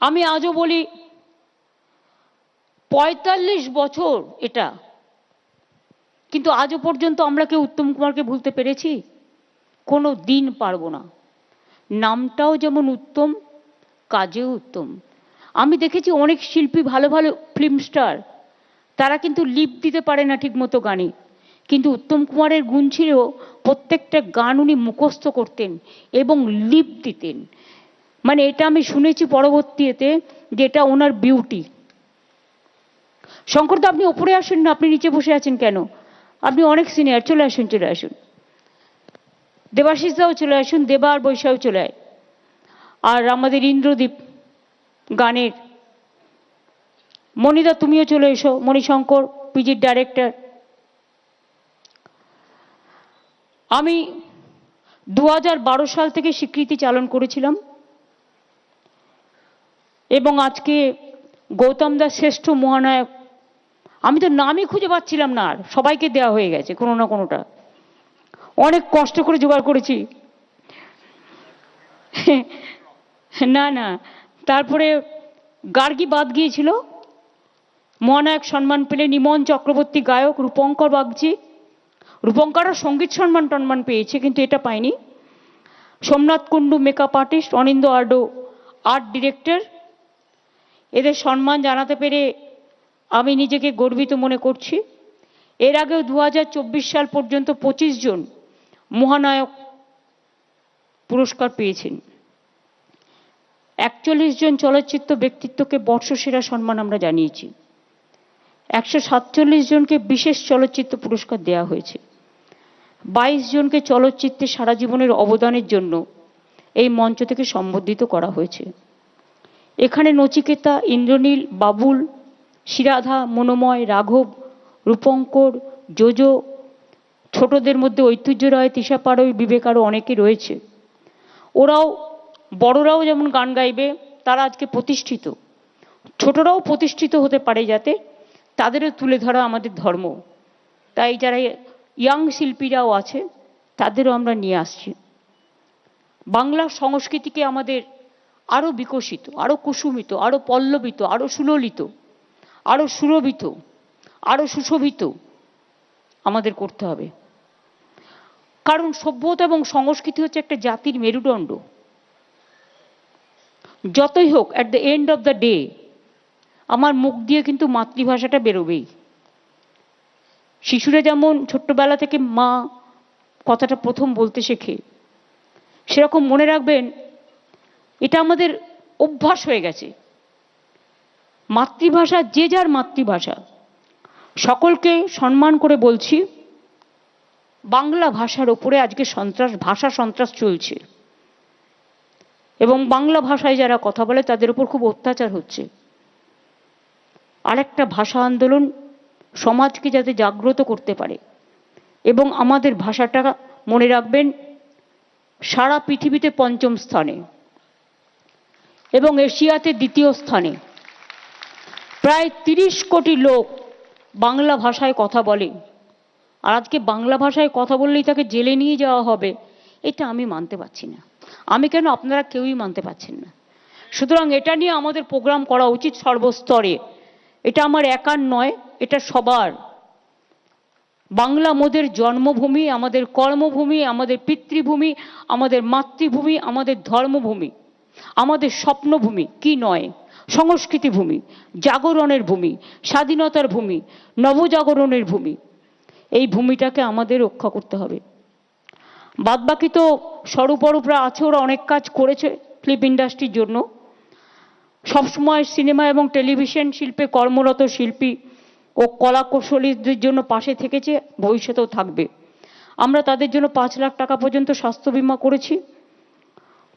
আমি আজও বলি, পঁয়তাল্লিশ বছর এটা। কিন্তু আজও পর্যন্ত আমরা কেউ উত্তম কুমারকে ভুলতে পেরেছি? কোনো দিন পারব না। নামটাও যেমন উত্তম, কাজেও উত্তম। আমি দেখেছি অনেক শিল্পী ভালো ভালো ফিল্ম স্টার তারা কিন্তু লিপ দিতে পারে না ঠিকমতো গানে। কিন্তু উত্তম কুমারের গুণ ছিল প্রত্যেকটা গান উনি মুখস্থ করতেন এবং লিপ দিতেন। মানে এটা আমি শুনেছি পরবর্তীতে যে এটা ওনার বিউটি। শঙ্করদা আপনি ওপরে আসুন না, আপনি নিচে বসে আছেন কেন? আপনি অনেক সিনিয়র চলে আসুন চলে আসুন। দেবাশিসদাও চলে আসুন, দেবা আর বৈশাও চলে আয়। আর আমাদের ইন্দ্রদীপ গানের। মণিদা, তুমিও চলে এসো, মণিশঙ্কর, পিজির ডাইরেক্টর আমি দু হাজার বারো সাল থেকে স্বীকৃতি চালন করেছিলাম। এবং আজকে গৌতম দাস শ্রেষ্ঠ মহানায়ক। আমি তো নামই খুঁজে পাচ্ছিলাম না আর। সবাইকে দেওয়া হয়ে গেছে, কোনো না কোনোটা। অনেক কষ্ট করে জোগাড় করেছি। না না। তারপরে গার্গী বাদ গিয়েছিল। মহানায়ক সম্মান পেলে নিমন চক্রবর্তী গায়ক রূপঙ্কর বাগজি রূপঙ্করও সংগীত সম্মান টন্মান পেয়েছে, কিন্তু এটা পায়নি। Somnath Kundu makeup artist Aninda আর্ডো art director এদের সম্মান জানাতে পেরে আমি নিজেকে গর্বিত মনে করছি। এর আগেও দু হাজার চব্বিশ সাল পর্যন্ত পঁচিশ জন মহানায়ক পুরস্কার পেয়েছেন। একচল্লিশ জন চলচ্চিত্র ব্যক্তিত্বকে বর্ষসেরা সম্মান আমরা জানিয়েছি। একশো সাতচল্লিশ জনকে বিশেষ চলচ্চিত্র পুরস্কার দেওয়া হয়েছে। বাইশ জনকে চলচ্চিত্রে সারা জীবনের অবদানের জন্য এই মঞ্চ থেকে সম্বর্ধিত করা হয়েছে। এখানে নচিকেতা, ইন্দ্রনীল, বাবুল, শিরাধা, মনোময়, রাঘব, রূপঙ্কর যোজো ছোটদের মধ্যে ঐতিহ্য রায় তিশা পাড়ই, বিবেক আরও অনেকে রয়েছে। ওরাও, বড়রাও যেমন গান গাইবে, তারা আজকে প্রতিষ্ঠিত। ছোটরাও প্রতিষ্ঠিত হতে পারে যাতে তাদেরও তুলে ধরা আমাদের ধর্ম। তাই যারা ইয়াং শিল্পীরাও আছে, তাদেরও আমরা নিয়ে আসছি। বাংলা সংস্কৃতিকে আমাদের আরও বিকশিত আরও কুসুমিত আরও পল্লবিত আরও সুললিত আরও সুরভিত আরও সুশোভিত আমাদের করতে হবে। কারণ সভ্যতা এবং সংস্কৃতি হচ্ছে একটা জাতির মেরুদণ্ড। যতই হোক at the end of the day আমার মুখ দিয়ে কিন্তু মাতৃভাষাটা বেরোবেই। শিশুরা যেমন ছোট্টবেলা থেকে মা কথাটা প্রথম বলতে শেখে, সেরকম মনে রাখবেন এটা আমাদের অভ্যাস হয়ে গেছে। মাতৃভাষা, যে যার মাতৃভাষা। সকলকে সম্মান করে বলছি, বাংলা ভাষার ওপরে আজকে সন্ত্রাস, ভাষা সন্ত্রাস চলছে। এবং বাংলা ভাষায় যারা কথা বলে, তাদের উপর খুব অত্যাচার হচ্ছে। আরেকটা ভাষা আন্দোলন সমাজকে যাতে জাগ্রত করতে পারে। এবং আমাদের ভাষাটা মনে রাখবেন, সারা পৃথিবীতে পঞ্চম স্থানে। এবং এশিয়াতে দ্বিতীয় স্থানে। প্রায় তিরিশ কোটি লোক বাংলা ভাষায় কথা বলে। আর আজকে বাংলা ভাষায় কথা বললেই তাকে জেলে নিয়ে যাওয়া হবে, এটা আমি মানতে পারছি না। আমি কেন আপনারা কেউই মানতে পারছেন না? সুতরাং এটা নিয়ে আমাদের প্রোগ্রাম করা উচিত সর্বস্তরে। এটা আমার একার নয়, এটা সবার। বাংলা মোদের জন্মভূমি, আমাদের কর্মভূমি, আমাদের পিতৃভূমি, আমাদের মাতৃভূমি, আমাদের ধর্মভূমি। আমাদের স্বপ্নভূমি কি নয়? সংস্কৃতি ভূমি, জাগরণের ভূমি, স্বাধীনতার ভূমি, নবজাগরণের ভূমি। এই ভূমিটাকে আমাদের রক্ষা করতে হবে। বাদবাকি তো স্বরূপরূপরা আছে, ওরা অনেক কাজ করেছে ফিল্ম ইন্ডাস্ট্রির জন্য। সবসময় সিনেমা এবং টেলিভিশন শিল্পে কর্মরত শিল্পী ও কলা কৌশলীদের জন্য পাশে থেকেছে, ভবিষ্যতেও থাকবে। আমরা তাদের জন্য পাঁচ লাখ টাকা পর্যন্ত স্বাস্থ্য বিমা করেছি।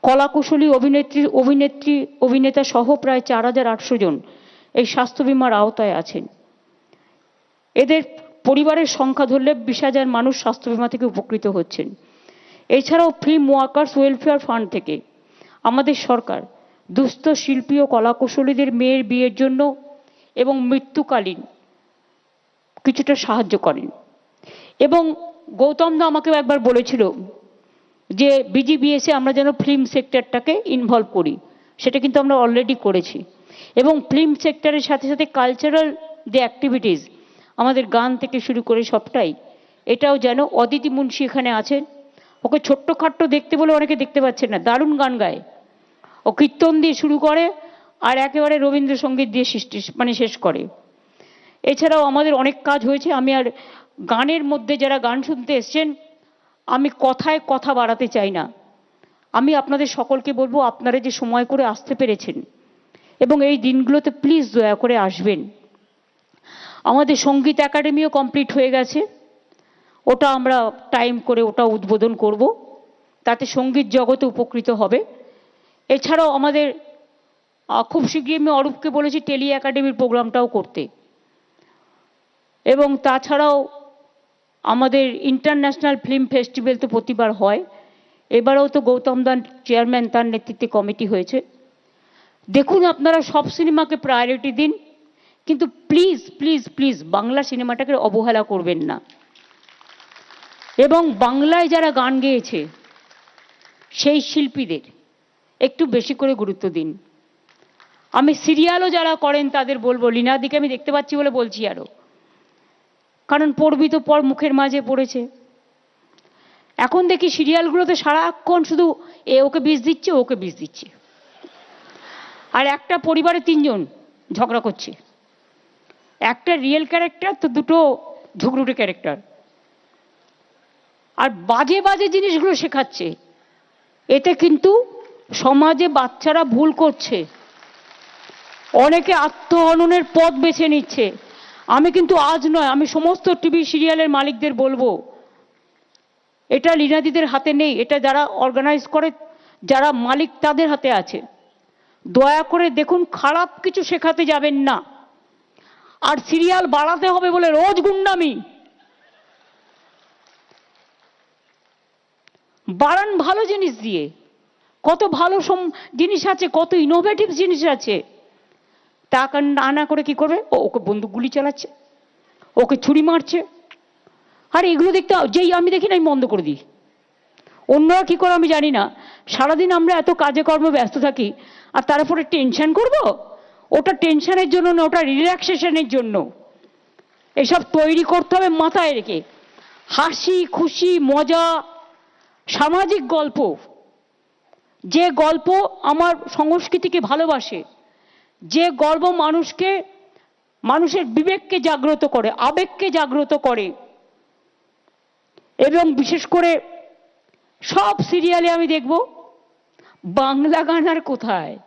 কলাকুশলী অভিনেত্রী অভিনেত্রী, অভিনেতা সহ প্রায় চার হাজার আটশো জন এই স্বাস্থ্য বিমার আওতায় আছেন। এদের পরিবারের সংখ্যা ধরলে বিশ হাজার মানুষ স্বাস্থ্য বিমা থেকে উপকৃত হচ্ছেন। এছাড়াও ফিল্ম ওয়ার্কার্স ওয়েলফেয়ার ফান্ড থেকে আমাদের সরকার দুস্থ শিল্পী ও কলাকুশলীদের মেয়ের বিয়ের জন্য এবং মৃত্যুকালীন কিছুটা সাহায্য করেন। এবং গৌতম দা আমাকেও একবার বলেছিল যে বিজিবিএসে আমরা যেন ফিল্ম সেক্টরটাকে ইনভলভ করি, সেটা কিন্তু আমরা অলরেডি করেছি। এবং ফিল্ম সেক্টরের সাথে সাথে কালচারাল যে অ্যাক্টিভিটিস আমাদের গান থেকে শুরু করে সবটাই, এটাও যেন অদিতি মুন্সি এখানে আছেন। ওকে ছোট্ট খাট্ট দেখতে বলে অনেকে দেখতে পাচ্ছেন না, দারুণ গান গায়। ও কীর্তন দিয়ে শুরু করে, আর একেবারে রবীন্দ্রসঙ্গীত দিয়ে সৃষ্টি মানে শেষ করে। এছাড়াও আমাদের অনেক কাজ হয়েছে, আমি আর গানের মধ্যে যারা গান শুনতে এসছেন আমি কথায় কথা বাড়াতে চাই না। আমি আপনাদের সকলকে বলব, আপনারা যে সময় করে আসতে পেরেছেন এবং এই দিনগুলোতে প্লিজ দয়া করে আসবেন। আমাদের সংগীত একাডেমিও কমপ্লিট হয়ে গেছে। ওটা আমরা টাইম করে ওটা উদ্বোধন করব। তাতে সংগীত জগতে উপকৃত হবে। এছাড়াও আমাদের খুব শীঘ্রই আমি অরূপকে বলেছি, টেলি একাডেমির প্রোগ্রামটাও করতে। এবং তাছাড়াও আমাদের ইন্টারন্যাশনাল ফিল্ম ফেস্টিভ্যাল তো প্রতিবার হয়। এবারেও তো গৌতম দান চেয়ারম্যান তার নেতৃত্বে কমিটি হয়েছে। দেখুন আপনারা সব সিনেমাকে প্রায়োরিটি দিন, কিন্তু প্লিজ প্লিজ প্লিজ বাংলা সিনেমাটাকে অবহেলা করবেন না। এবং বাংলায় যারা গান গেয়েছে, সেই শিল্পীদের একটু বেশি করে গুরুত্ব দিন। আমি সিরিয়ালও যারা করেন তাদের বলব, লীনাদিকে আমি দেখতে পাচ্ছি বলে বলছি আরও। কারণ পড়বি তো পর মুখের মাঝে পড়েছে। এখন দেখি সিরিয়ালগুলোতে সারাক্ষণ শুধু এ ওকে বিষ দিচ্ছে, ওকে বিষ দিচ্ছে। আর একটা পরিবারে তিনজন ঝগড়া করছে। একটা রিয়েল ক্যারেক্টার তো দুটো ঝুগরুটে ক্যারেক্টার আর বাজে বাজে জিনিসগুলো শেখাচ্ছে। এতে কিন্তু সমাজে বাচ্চারা ভুল করছে। অনেকে আত্মহননের পথ বেছে নিচ্ছে। আমি কিন্তু আজ নয়, আমি সমস্ত টিভি সিরিয়ালের মালিকদের বলব, এটা লীনাদিদের হাতে নেই, এটা যারা অর্গানাইজ করে, যারা মালিক তাদের হাতে আছে। দয়া করে দেখুন, খারাপ কিছু শেখাতে যাবেন না। আর সিরিয়াল বাড়াতে হবে বলে রোজ গুন্ডামি। বাড়ান ভালো জিনিস দিয়ে। কত ভালো জিনিস আছে, কত ইনোভেটিভ জিনিস আছে। কান- না না করে কি করবে? ও ওকে বন্দুক গুলি চালাচ্ছে, ওকে ছুরি মারছে। আর এগুলো দেখতে যেই আমি দেখি না, আমি বন্ধ করে দিই। অন্যরা কি করে আমি জানি না। সারাদিন আমরা এত কাজে কর্মে ব্যস্ত থাকি, আর তারপরে টেনশন করব? ওটা টেনশনের জন্য না, ওটা রিল্যাক্সেশনের জন্য। এসব তৈরি করতে হবে মাথায় রেখে। হাসি, খুশি, মজা, সামাজিক গল্প। যে গল্প আমার সংস্কৃতিকে ভালোবাসে যে গর্ব মানুষকে, মানুষের বিবেককে জাগ্রত করে, আবেগকে জাগ্রত করে। এবং বিশেষ করে সব সিরিয়ালে আমি দেখব, বাংলা গান আর কোথায়?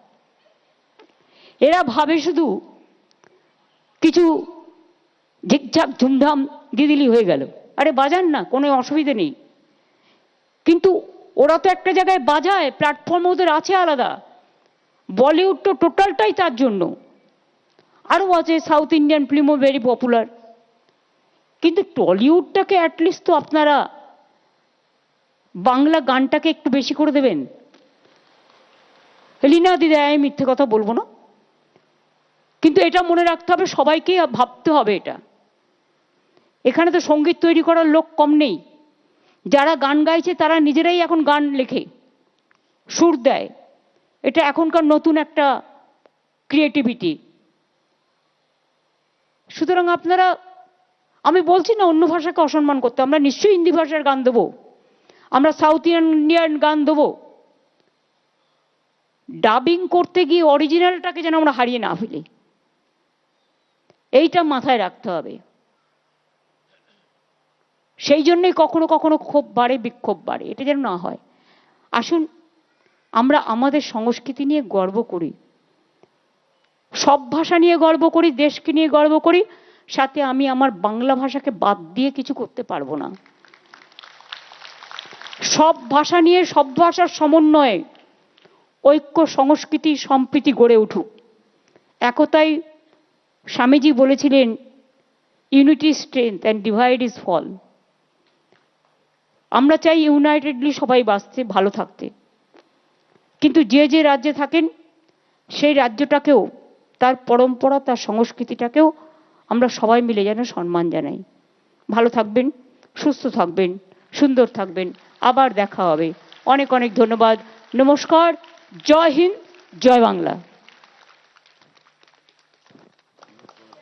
এরা ভাবে শুধু কিছু ঝিকঝাক ঝুমধাম দিদিলি হয়ে গেল। আরে বাজান না, কোনো অসুবিধে নেই। কিন্তু ওরা তো একটা জায়গায় বাজায়, প্ল্যাটফর্ম ওদের আছে আলাদা। বলিউড তো টোটালটাই তার জন্য। আরও আছে সাউথ ইন্ডিয়ান ফিল্মও ভেরি পপুলার কিন্তু টলিউডটাকে অ্যাটলিস্ট তো আপনারা বাংলা গানটাকে একটু বেশি করে দেবেন। লীনা দিদি, আমি মিথ্যে কথা বলব না। কিন্তু এটা মনে রাখতে হবে, সবাইকে ভাবতে হবে এটা। এখানে তো সংগীত তৈরি করার লোক কম নেই। যারা গান গাইছে, তারা নিজেরাই এখন গান লেখে, সুর দেয়। এটা এখনকার নতুন একটা ক্রিয়েটিভিটি সুতরাং আপনারা, আমি বলছি না অন্য ভাষাকে অসম্মান করতে, আমরা নিশ্চয়ই হিন্দি ভাষার গান দেবো। আমরা সাউথ ইন্ডিয়ান গান দেবো। ডাবিং করতে গিয়ে অরিজিনালটাকে যেন আমরা হারিয়ে না ফেলি। এইটা মাথায় রাখতে হবে। সেই জন্যই কখনো কখনো ক্ষোভ বাড়ে, বিক্ষোভ বাড়ে। এটা যেন না হয়। আসুন আমরা আমাদের সংস্কৃতি নিয়ে গর্ব করি। সব ভাষা নিয়ে গর্ব করি, দেশকে নিয়ে গর্ব করি, সাথে আমি আমার বাংলা ভাষাকে বাদ দিয়ে কিছু করতে পারব না। সব ভাষা নিয়ে, সব ভাষার সমন্বয়ে ঐক্য, সংস্কৃতি, সম্প্রীতি গড়ে উঠুক। একতাই স্বামীজি বলেছিলেন unity strength and divide is fall আমরা চাই ইউনাইটেডলি সবাই বাঁচতে, ভালো থাকতে। কিন্তু যে যে রাজ্যে থাকেন, সেই রাজ্যটাকেও, তার পরম্পরা, তার সংস্কৃতিটাকেও আমরা সবাই মিলে যেন সম্মান জানাই। ভালো থাকবেন, সুস্থ থাকবেন, সুন্দর থাকবেন। আবার দেখা হবে। অনেক অনেক ধন্যবাদ। নমস্কার। জয় হিন্দ, জয় বাংলা।